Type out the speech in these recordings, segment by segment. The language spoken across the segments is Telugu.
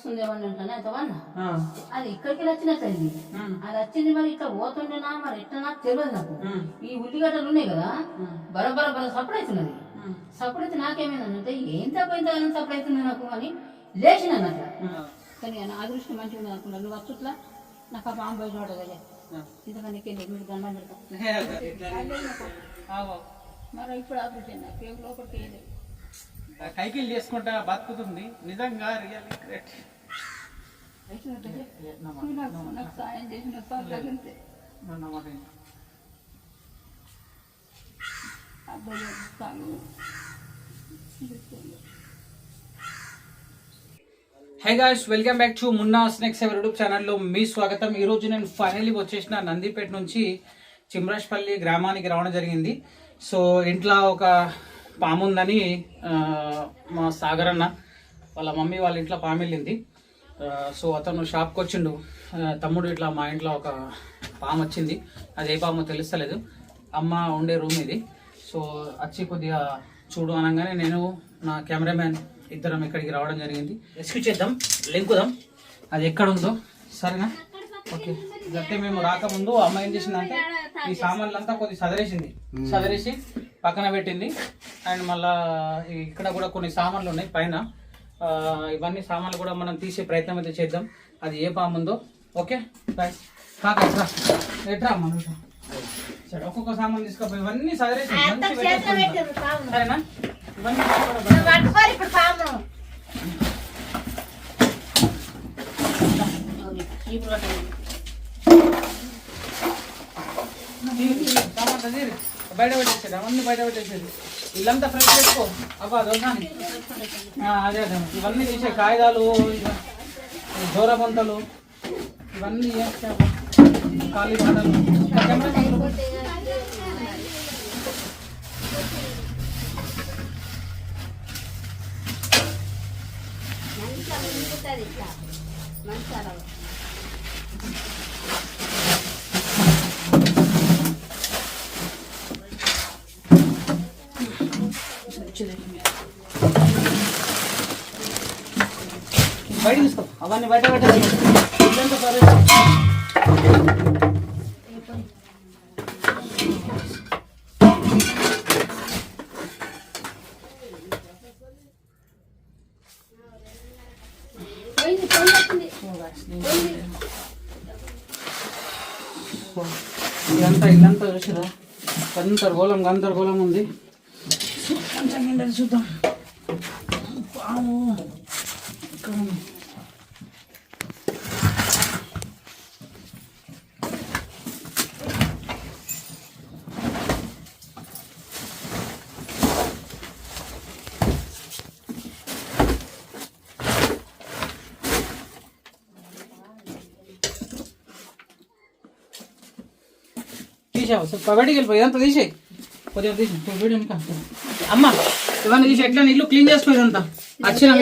వస్తుందేమో అని అంటాను? ఎంతవన్నా అది ఇక్కడికి ఉమ్, అది వచ్చింది మరి ఇక్కడ పోతుండేనా? మరి ఎట్లా నాకు తెలియదు నాకు. ఈ ఉల్లిగడ్డలు ఉన్నాయి కదా బరబర బర సప్పుడు అవుతున్నది. సప్పుడు అయితే నాకేమైందంటే ఏం తప్పు ఎంత సప్పుడు అవుతుంది నాకు అని లేచిన అన్నట్ల. కానీ నా అదృష్టం మంచిగా ఉంది అనుకున్నాను నువ్వు వచ్చుట్లా నాకు ఆ పాము చూడదు కదా. ఇంతకన్నా మీరు దండం ఏ, ఇట్లా ఆగు. మరి ఇప్పుడు ఆపరేషన్ నాకు. ఏం లోపలికి ఆ కైకిల్ చేసుకుంటా బతుకుతుంది. నిజంగా really great. Hi welcome back to Munna snacks ఎవరి యూట్యూబ్ ఛానల్లో మీ స్వాగతం. ఈ రోజు నేను ఫైనల్లీ వచ్చేసిన నందిపేట నుంచి చిమ్రాష్పల్లి గ్రామానికి రావడం జరిగింది. సో ఇంట్లో ఒక పాము ఉందని మా సాగర్ అన్న వాళ్ళ మమ్మీ వాళ్ళ ఇంట్లో పాము వెళ్ళింది. సో అతను షాప్కి వచ్చిండు. తమ్ముడు ఇట్లా మా ఇంట్లో ఒక పాము వచ్చింది. అది ఏ పాము తెలుస్తలేదు. అమ్మ ఉండే రూమ్ ఇది. సో వచ్చి కొద్దిగా చూడు అనగానే నేను నా కెమెరామ్యాన్ ఇద్దరం ఇక్కడికి రావడం జరిగింది. రెస్క్యూ చేద్దాం లెంకుదాం. అది ఎక్కడ ఉందో సరేనా? ఓకే అయితే మేము రాకముందు అమ్మ ఏం చేసిందంటే ఈ సామాన్లంతా కొద్ది సదరేసింది. సదరేసి పక్కన పెట్టింది. అండ్ మళ్ళా ఇక్కడ కూడా కొన్ని సామాన్లు ఉన్నాయి పైన. ఆ, ఇవన్నీ సామాన్లు కూడా మనం తీసే ప్రయత్నం అయితే చేద్దాం. అది ఏ పాము ఉందో. ఓకే? బాయ్. కాక ఎట్రా ఎట్రా. సరే ఒక్కొక్క సామాన్ తీసుకుపోయి ఇవన్నీ సదరేసి పెట్టేసుకుంటాం. సరేనా? ఇవన్నీ బయట పెట్టేసేది అవన్నీ బయట పెట్టేసేది. ఇల్లంతా ఫ్రెష్ చేసుకో. అబ్బా దోసాని అదే అదే. ఇవన్నీ తీసే కాగితాలు ఇవ- ఇవన్నీ చేస్తే ఖాళీ పంటలు మంచి బండలు. బయట తీసుకో అవన్నీ బయట పెట్టేసి ఇదంతా ఇల్లంతా చూసిరా? గందరగోళం గందరగోళం ఉంది. చూద్దాం. తీసావు సో బయటికి వెళ్ళిపోయి ఇదంతా తీసేయి. కొద్దిగా తీసి వీడియో అమ్మ ఇవన్నీ తీసి ఎట్లా ఇల్లు క్లీన్ చేసుకో వచ్చిన వచ్చినాం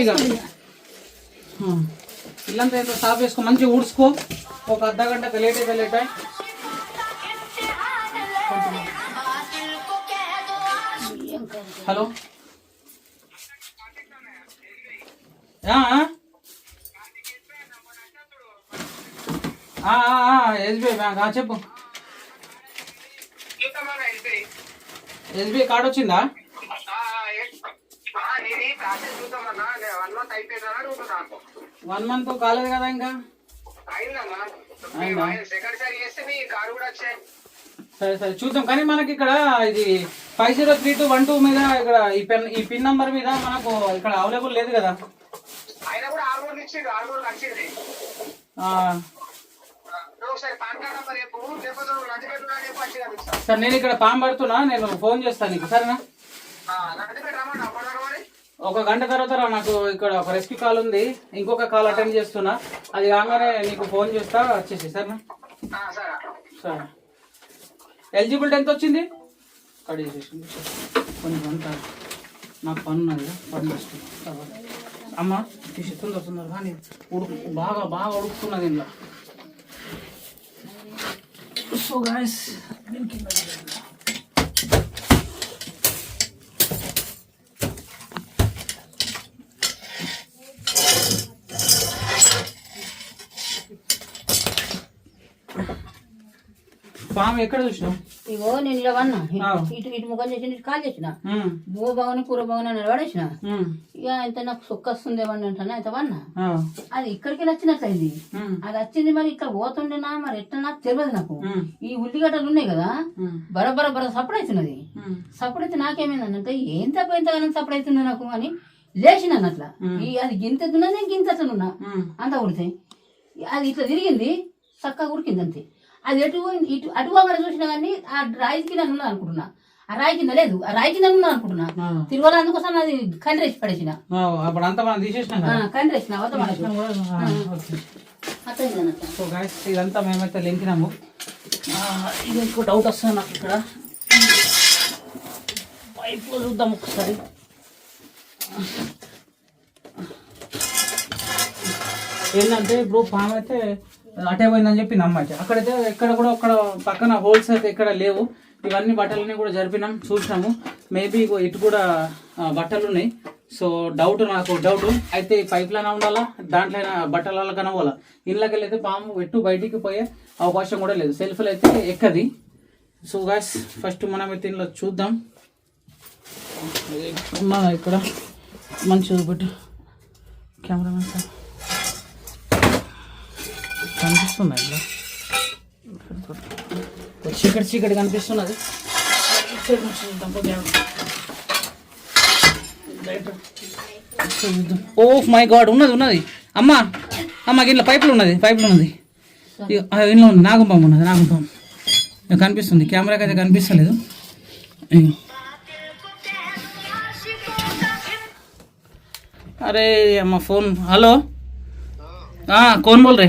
ఇల్లంతా ఏదో సాఫ్ చేసుకో మంచిగా ఊడ్చుకో. ఒక అర్ధ గంట లేట్ అయితే లేట్ హలో ఎస్బీఐ బ్యాంక్ చెప్పు. ఎస్బీఐ కార్డు వచ్చిందా? వన్ మంత్ కాలేదు కదా ఇంకా? సరే సరే చూద్దాం. కానీ మనకి ఇక్కడ ఇది five zero three two one two మీద ఇక్కడ ఈ పెన్ ఈ పిన్ నంబర్ మీద మనకు ఇక్కడ అవైలబుల్ లేదు కదా? సరే నేను ఇక్కడ పాము పడుతున్నా నేను ఫోన్ చేస్తాను నీకు సరేనా? ఒక గంట తర్వాత రా, నాకు ఇక్కడ ఒక రెస్క్యూ కాల్ ఉంది ఇంకొక కాల్ అటెండ్ చేస్తున్నా. అది కాగానే నీకు ఫోన్ చేస్తా వచ్చేసి సరేనా? సరే. ఎలిజిబిలిటీ ఎంత వచ్చింది? కట్ చేసేసింది. కొన్ని గంట నాకు పని ఉన్నది పని చేసుకుంటా అమ్మ తీసి తొందర తొందర కానీ ఉడుకు బాగా బాగా ఉడుకుతున్నది ఇంట్లో सो गाइस बिल्कुल పాము ఎక్కడ చూసినావు ఇగో నేను ఇలా వన్నా ఆ. ఇటు ఇటు ముఖం చేసి ఇటు కాల్ చేసిన. బువ్వ బాగుని కూర బాగుని అని పడేసిన. ఇక ఇంత నాకు సుక్క వస్తుంది ఏమన్నా అంటానా ఇంత వన్నా అది ఇక్కడికి వచ్చినట్లయింది. ఉమ్, అది వచ్చింది మరి ఇక్కడ పోతుండేనా మరి ఎట్లా నాకు తెలియదు నాకు. ఈ ఉల్లిగడ్డలు ఉన్నాయి కదా బరబర బర సప్పుడు అయితే నాకేమైందంటే ఏం తప్ప ఎంతగానో సప్పుడు అవుతుంది నాకు? అని లేచిన అట్లా. ఈ అది గింత నేను గింత ఎత్తున్నా. ఉమ్. అంత ఉడితే. అది ఇట్లా తిరిగింది చక్కగా ఉడికింది అంతే. అది ఎటు ఇటు అటు పోగానే చూసినా కానీ ఆ రాయి కింద ఉన్నది అనుకుంటున్నా. ఆ రాయి కింద లేదు. ఆ రాయి కింద ఉన్నది అనుకుంటున్నా. ఆ. తిరుమల అందుకోసం అది కండ్రేసి పడేసిన. అప్పుడు అంతా మనం తీసేసినాం కండ్రేసిన సో ఇదంతా మేమైతే లింకినాము. ఇది ఇంకో డౌట్ వస్తుంది నాకు ఇక్కడ. పైపులో చూద్దాం ఒకసారి. ఏంటంటే ఇప్పుడు పాము అయితే అటే పోయిందని చెప్పి నమ్మచ్చు. అక్కడైతే ఎక్కడ కూడా అక్కడ పక్కన హోల్స్ అయితే ఎక్కడ లేవు. ఇవన్నీ బట్టలన్నీ కూడా జరిపినాం చూసినాము. మేబీ ఇటు కూడా బట్టలు ఉన్నాయి సో డౌట్ నాకు డౌట్ అయితే పైప్ లైన్ ఉండాలా? దాంట్లో బట్టల కనవాలా ఇళ్ళకి వెళ్ళైతే పాము ఎటు బయటికి పోయే అవకాశం కూడా లేదు. సెల్ఫ్లు అయితే ఎక్కది? సో గాస్ ఫస్ట్ మనం అయితే ఇంట్లో చూద్దాం. ఉన్నదా ఇక్కడ మంచి చూపెట్టు. Cameraman sir. కనిపిస్తుంది చీకటి చీకటి కనిపిస్తున్నది. ఇక్కడి ఓ మై గాడ్ ఉన్నది ఉన్నది. అమ్మా అమ్మ ఇంట్లో పైపులు ఉన్నది పైపులు ఉన్నది. ఇంట్లో ఉంది నాగుంపం ఉన్నది నాగుంపం కనిపిస్తుంది కెమెరాకి అయితే కనిపిస్తలేదు. అరే అమ్మ ఫోన్ హలో? కోన్ బోల్ రే.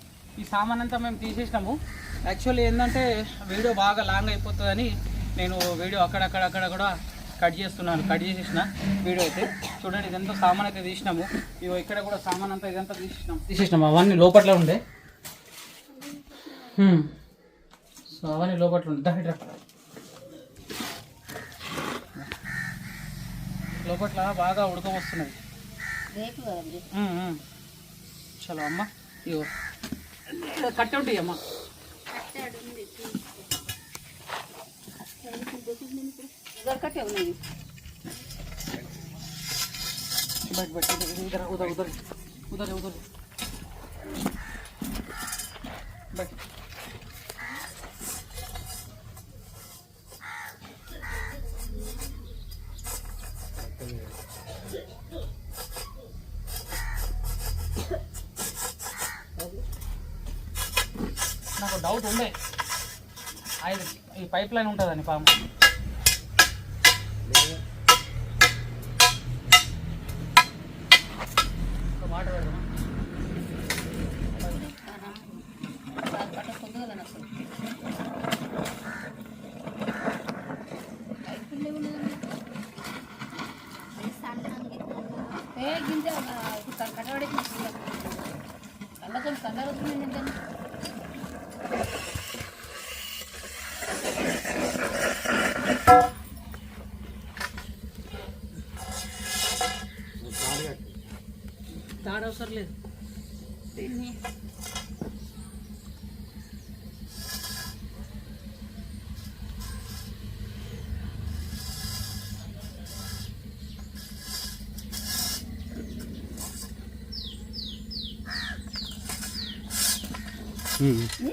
ఈ సామాన్ అంతా మేము తీసేసినాము. యాక్చువల్లీ ఏంటంటే వీడియో బాగా లాంగ్ అయిపోతుందని నేను వీడియో అక్కడక్కడ అక్కడ కూడా కట్ చేస్తున్నాను కట్ చేసేసిన వీడియో అయితే. చూడండి ఇదంతా సామాన్ అయితే తీసినాము. ఇగో ఇక్కడ కూడా సామాన్ అంతా ఇదంతా తీసేసినాం. తీసేసినాము? అవన్నీ లోపట్ల ఉండే. హ్మ్. సో అవన్నీ లోపట్ల ఉండే. లోపట్ల బాగా ఉడకం ఉమ్. చలో అమ్మ ఇగో. కట్టె ఉంటాయి అమ్మ ఇద్దరు కట్టే ఉన్నాయి बैठ बैठ इधर इधर उधर उधर उधर उधर बैठ డౌట్ ఉండే ఐదు ఈ పైప్ లైన్ ఉంటుందని పాము ఒక మాట పెడదామా? కట్ట పొందగల ఏ గింజ కట్టబడి కళ్ళతో కళ్ళ వస్తుంది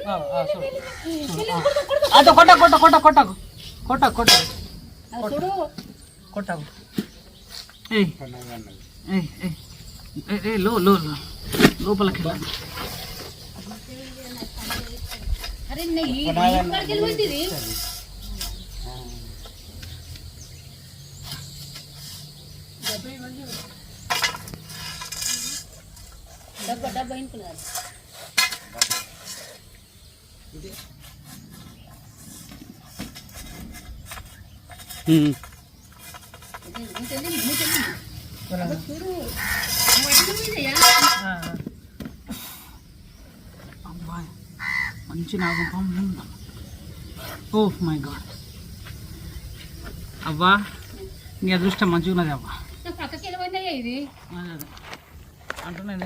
ఆ, ఆ, చూడు. అదో కొట్ట కొట్ట కొట్ట కొట్టకు కొట్ట కొట్ట అది చూడు కొట్టకు ఏయ్ ఏయ్ ఏయ్ ఏయ్, ఏయ్ లో లో లో. లోపలికి రా. అరే నెయ్యి ఇక్కడికి వెళ్ళి పోయింది డబ్బా డబ్బా ఇంకున్నారు చూడు ఆ, ఆ. అబ్బాయ్ మంచి నాగం ఓ మై గాడ్ అవ్వా. నీ అదృష్టం మంచిగా ఉన్నది అవ్వా అంటున్నాను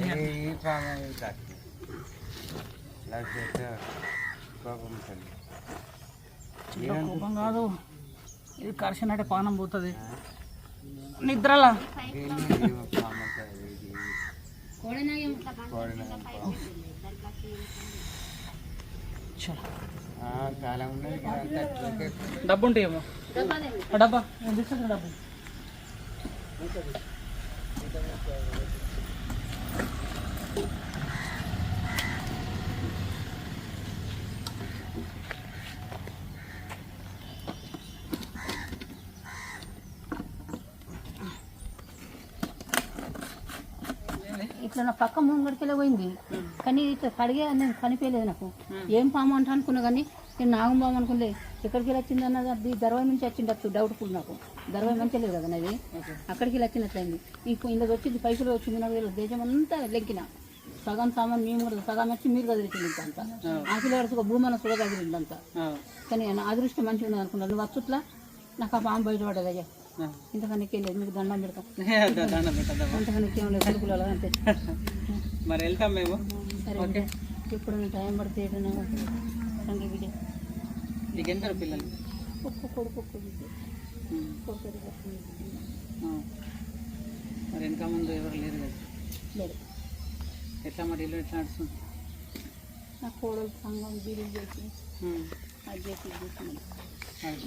చిన్న కోపం కాదు. ఇది కరిచినట్టే పానం పోతుంది. నిద్రలా? డబ్బు ఉంటాయేమో డబ్బాదే ఆ డబ్బా. నేను తీసుకొచ్చిన ఇట్లా నా పక్క ముంగడికెళ్ళి పోయింది? కానీ ఇట్లా కడిగే నేను కనిపించలేదు నాకు. ఏం పాము అంట అనుకున్నా కానీ నేను నాగం పాము అనుకునే ఎక్కడికి వెళ్ళి వచ్చింది అన్నది అది దర్వాయి నుంచి వచ్చిండచ్చు డౌట్ కూడా నాకు. దర్వాయి మంచి లేదు కదా నాది. అక్కడికి వెళ్ళి వచ్చినట్లయింది ఇంకో ఇందులో వచ్చింది పైసలు వచ్చింది నాకు దేశం అంతా లెక్కిన సగం సామాన్ మేము కూడా సగం వచ్చి మీరు కదిలించింది ఇంత అంతా ఆకిలి వరకు భూమన సుగ కదిలింది అంతా. కానీ అదృష్టం మంచిగా ఉన్నది అనుకున్నాను. నువ్వు వచ్చుట్లా నాకు ఆ పాము బయటపడదయ్యా ఇంతకన్నా లేదు. మీకు దండం పెడతాం. దండం పెట్టద్దాం అంతకన్నా ఏం లేదు. అంతే. మరి వెళ్తాం మేము. సరే ఇప్పుడు టైం పడితే ఎంత పిల్లలు ఒక్క కొడుకు ఒక్క. మరి వెనక ముందు ఎవరు లేరు కదా. లేదు ఎట్లా మరి ఇల్లు ఎట్లా నడుస్తుంది? నా కోడలు సంఘం చేసి. అది చేసి చేసి.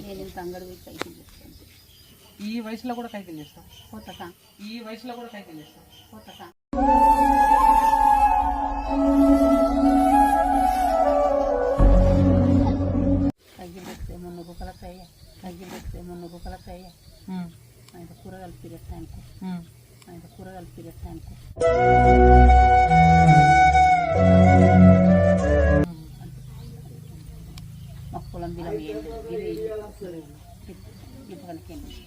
నేను ఇంత అంగడి పోయి పైకి చేస్తాను. ఈ వయసులో కూడా కైకిలు చేస్తాం. పోతా ఈ వయసులో కూడా కైకిలు చేస్తాం. పోతా మొన్న మొన్న గుక్కలకాయ ఉమ్. ఆయన కూరగాయలు ఉమ్. ఆయన కూరగాయలు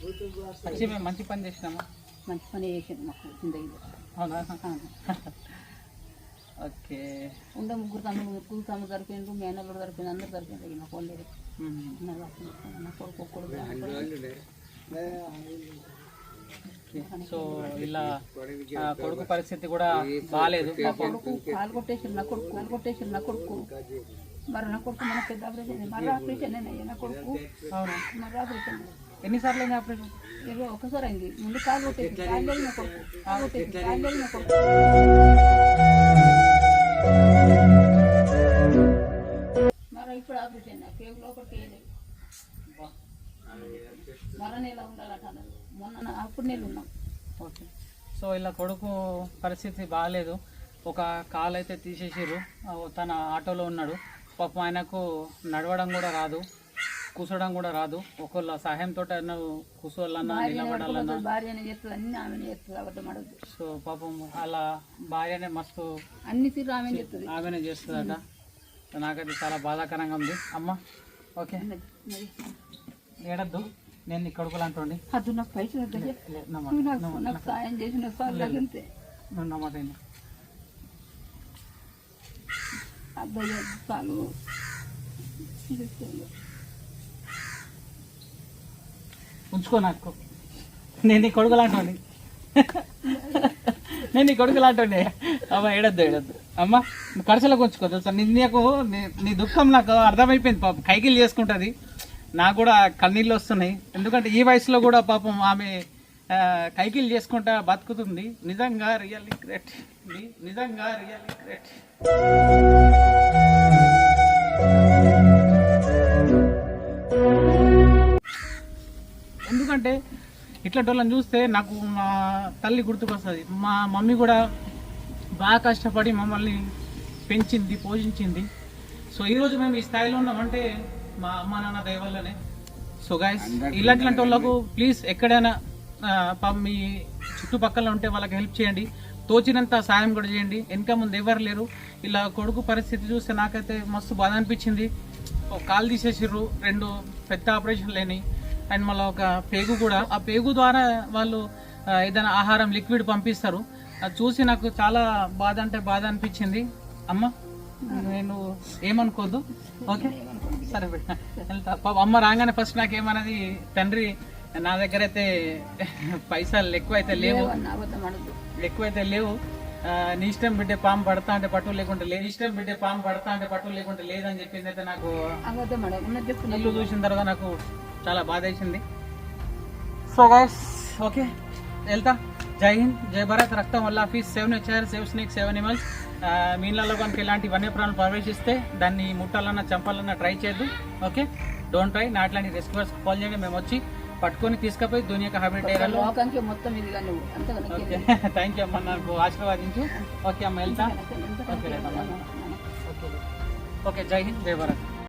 వచ్చి మేము మంచి పని చేసినామా? మంచి పని చేసింది మాకు జిందగీలో అవునా. ఓకే. ఉండే ముగ్గురు తమ్ముడు ముగ్గురు తమ్ముడు దొరికిండ్రు మేనల్లుడు దొరికింది అందరు దొరికింది నాకు లేదు ఉమ్. నా కొడుకు నా. సో ఇలా కొడుకు పరిస్థితి కూడా బాగాలేదు పాపం కొడుకు కాలు కొట్టేసారు నా కొడుకు కాలు కొట్టేసారు నా కొడుకు. మరి నా కొడుకు మన పెద్ద ఆపరేషన్ మరి ఆపరేషన్ అయ్యా నా కొడుకు అవునా? మరి ఆపరేషన్ ఎన్నిసార్లు అయింది ఆపరేషన్ ఏదో ఒకసారి అయింది ముందు కాలు కొట్టేసి కాలు లేదు నా కొడుకు. కాలు కొట్టేసి కాలు లేదు నా కొడుకు. మరి ఇప్పుడు ఆపరేషన్ నా పేగు లోపలికి వేయలేదు మర నెల ఉండాలట మొన్న అప్పుడు నెల ఉన్నాం. ఓకే. సో ఇలా కొడుకు పరిస్థితి బాగాలేదు ఒక కాలు అయితే తీసేసారు తన ఆటోలో ఉన్నాడు. పాపం ఆయనకు నడవడం కూడా రాదు. కూర్చోడం కూడా రాదు. ఒకళ్ళ సహాయంతో కూర్చోవాలన్నా నిలబడాలన్నా. భార్యనే చేస్తుంది అన్ని ఆమెనే చేస్తుంది అబద్ధం అడగదు సో పాపం అలా భార్యనే మస్తు అన్ని తీరు ఆమె చేస్తుంది. ఆమెనే చేస్తుందట. నాకైతే చాలా బాధాకరంగా ఉంది. అమ్మ ఓకే. ఏడద్దు. నేను కొడుకులు అంటుండి. అది నాకు పైసలు నాకు నాకు సాయం చేసిన సార్ అంతే నమ్మట అబ్బాయి చాలు ఉంచుకో నాకు నేను నీ కొడుకు లాంటి నేను నీ కొడుకు లాంటి అమ్మ ఏడద్దు ఏడద్దు. అమ్మ నువ్వు కడసలకు ఉంచుకో తెలుసా? నీ నీకు నీ- నీ దుఃఖం నాకు అర్థమైపోయింది పాపం. కైకిలు చేసుకుంటుంది. నాకు కూడా కన్నీళ్ళు వస్తున్నాయి. ఎందుకంటే ఈ వయసులో కూడా పాపం ఆమె ఆ, కైకిలు చేసుకుంటా బతుకుతుంది. నిజంగా రియల్లీ గ్రేట్. నిజంగా రియల్లీ గ్రేట్. ఇట్లాంటి వాళ్ళని చూస్తే నాకు మా తల్లి గుర్తుకొస్తుంది. మా మమ్మీ కూడా బాగా కష్టపడి మమ్మల్ని పెంచింది పోషించింది. సో ఈరోజు మేము ఈ స్థాయిలో ఉన్నామంటే మా అమ్మ నాన్న దయ వల్లనే. సో గాయస్ ఇలాంటి వాళ్ళకు ప్లీజ్ ఎక్కడైనా మీ చుట్టుపక్కల ఉంటే వాళ్ళకి హెల్ప్ చేయండి. తోచినంత సాయం కూడా చేయండి. వెనక ముందు ఎవరు లేరు. ఇలా కొడుకు పరిస్థితి చూస్తే నాకైతే మస్తు బాధ అనిపించింది. ఒక కాలు తీసేసిర్రు. రెండు పెద్ద ఆపరేషన్ లేని అండ్ మళ్ళీ ఒక పేగు కూడా. ఆ పేగు ద్వారా వాళ్ళు ఏదైనా ఆహారం లిక్విడ్ పంపిస్తారు. అది చూసి నాకు చాలా బాధ అంటే బాధ అనిపించింది. అమ్మ నేను ఏమనుకోద్దు. ఓకే? సరే వెళ్తా. అమ్మ రాగానే ఫస్ట్ నాకేమన్నది తండ్రి నా దగ్గర అయితే పైసలు ఎక్కువైతే లేవు. అన్న అబద్ధం అడద్దు ఎక్కువైతే లేవు. నీ ఇష్టం బిడ్డ పాము పడతా అంటే పట్టు లేకుంటే లేదు. ఇష్టం బిడ్డ పాము పడతా అంటే పట్టు లేకుంటే లేదని చెప్పింది అయితే నాకు ఇల్లు చూసిన తర్వాత నాకు చాలా బాధ వేసింది. సో గైస్ ఓకే వెళ్తా. జై హింద్ జై భారత్. రక్తం వల్ల office save nature save snake save animals మీ ఇళ్ళలో కనుక ఇలాంటి వన్యప్రాణులు ప్రవేశిస్తే దాన్ని ముట్టాలన్నా చంపాలన్నా ట్రై చేయొద్దు ఓకే డోంట్ ట్రై నా అట్లాంటి కాల్ చేయండి. మేము వచ్చి పట్టుకొని తీసుకుపోయి దునియా హ్యాబిట్ ఏరియాలో లోకానికి మొత్తం ఇదిగా నువ్వు. అంతగా ఓకే. థ్యాంక్ యూ అమ్మ నాకు ఆశీర్వాదించు. ఓకే అమ్మ వెళ్తా. ఓకే ఓకే జై హింద్ జై భారత్.